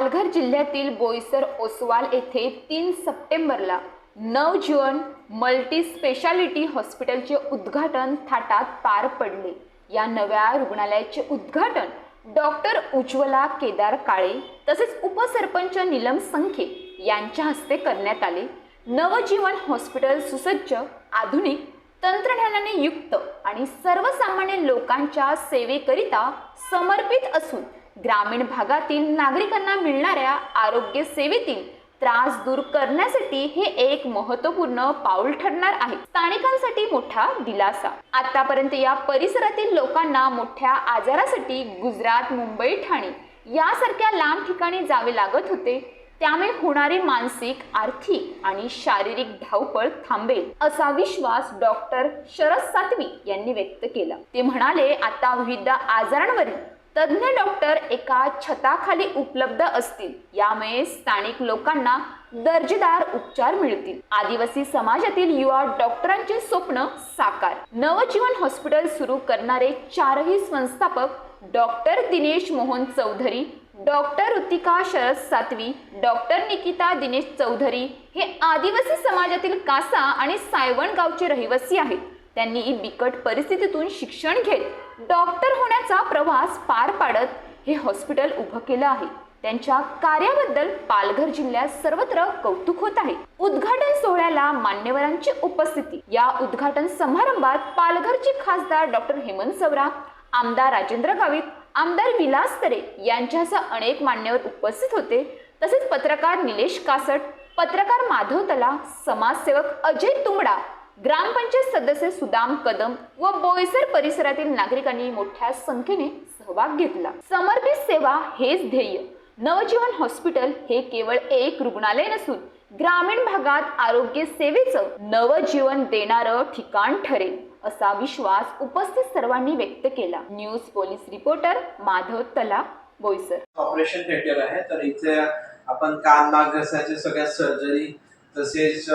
पालघर जिल्ह्यातील बोईसर ओसवाल येथे तीन सप्टेंबरला नवजीवन मल्टी स्पेशालिटी हॉस्पिटलचे उद्घाटन थाटात पार पडले. या नव्या रुग्णालयाचे उद्घाटन डॉक्टर उज्ज्वला केदार काळे तसेच उपसरपंच नीलम संखे यांच्या हस्ते करण्यात आले. नवजीवन हॉस्पिटल सुसज्ज आधुनिक तंत्रज्ञानाने युक्त आणि सर्वसामान्य लोकांच्या सेवेकरिता समर्पित असून ग्रामीण भागातील नागरिकांना मिळणाऱ्या आरोग्य सेवेतील त्रास दूर करण्यासाठी हे एक महत्त्वपूर्ण पाऊल ठरणार आहे. स्थानिकांसाठी मोठा दिलासा. आतापर्यंत या परिसरातील लोकांना मोठ्या आजारासाठी गुजरात मुंबई ठाणे यासारख्या लांब ठिकाणी जावे लागत होते. त्यामुळे होणारी मानसिक आर्थिक आणि शारीरिक धावपळ थांबेल असा विश्वास डॉक्टर शरद सातवी यांनी व्यक्त केला. ते म्हणाले आता विविध आजारांवरील तज्ज्ञ डॉक्टर एका छताखाली उपलब्ध असतील. यामुळे स्थानिक लोकांना दर्जेदार उपचार मिळतील. आदिवासी समाजातील युवा डॉक्टरांचे स्वप्न साकार. नवजीवन हॉस्पिटल सुरू करणारे चारही संस्थापक doctor Dinesh Mohan Chaudhari doctor Ritika Sharad Satavi doctor Nikita Dinesh Chaudhari हे आदिवासी समाजातील कासा आणि सायवण गावचे रहिवासी आहेत. त्यांनी बिकट परिस्थितीतून शिक्षण घेत डॉक्टर होण्याचा प्रवास पार पाडत हे हॉस्पिटल उभं केलं आहे. त्यांच्या कार्याबद्दल पालघर जिल्ह्यात सर्वत्र कौतुक होत आहे. उद्घाटन सोहळ्याला मान्यवरांची उपस्थिती. या उद्घाटन समारंभात पालघरचे खासदार डॉक्टर हेमंत सवरा आमदार राजेंद्र गावित आमदार विलास तरे यांच्यासह अनेक मान्यवर उपस्थित होते. तसेच पत्रकार निलेश कासट पत्रकार माधव तला समाजसेवक अजय तुंगडा ग्रामपंचायत सदस्य सुदाम कदम व बोईसर परिसरातील नागरिकांनी मोठ्या संख्येने सहभाग घेतला. समर्पित सेवा हेच ध्येय. नवजीवन हॉस्पिटल हे केवळ एक रुग्णालय नसून ग्रामीण भागात आरोग्य सेवेचं नवजीवन देणारं ठिकाण ठरेल असा विश्वास उपस्थित सर्वांनी व्यक्त केला. न्यूज पोलीस रिपोर्टर माधव तला बोईसर. ऑपरेशन थिएटर आहे. तर इथे आपण कान नाक सगळ्या सर्जरी तसेच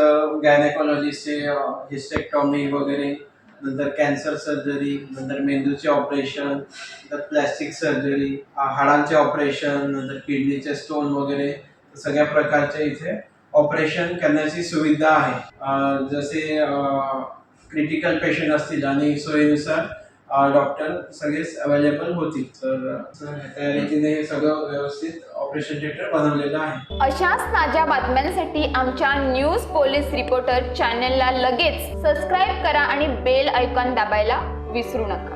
गायनेकॉलॉजीचे हिस्टेक्टॉमी वगैरे नंतर कॅन्सर सर्जरी नंतर मेंदूचे ऑपरेशन नंतर प्लॅस्टिक सर्जरी हाडांचे ऑपरेशन नंतर किडनीचे स्टोन वगैरे सगळ्या प्रकारचे इथे ऑपरेशन करण्याची सुविधा आहे. जसे क्रिटिकल पेशंट असतील आणि सोयीनुसार डॉक्टर सगळेच अवेलेबल होतील. तर त्या रीतीने हे सगळं व्यवस्थित ऑपरेशन थिएटर बनवलेलं आहे. अशाच ताज्या बातम्यांसाठी आमच्या न्यूज पोलीस रिपोर्टर चॅनलला लगेच सबस्क्राईब करा आणि बेल ऐकॉन दाबायला विसरू नका.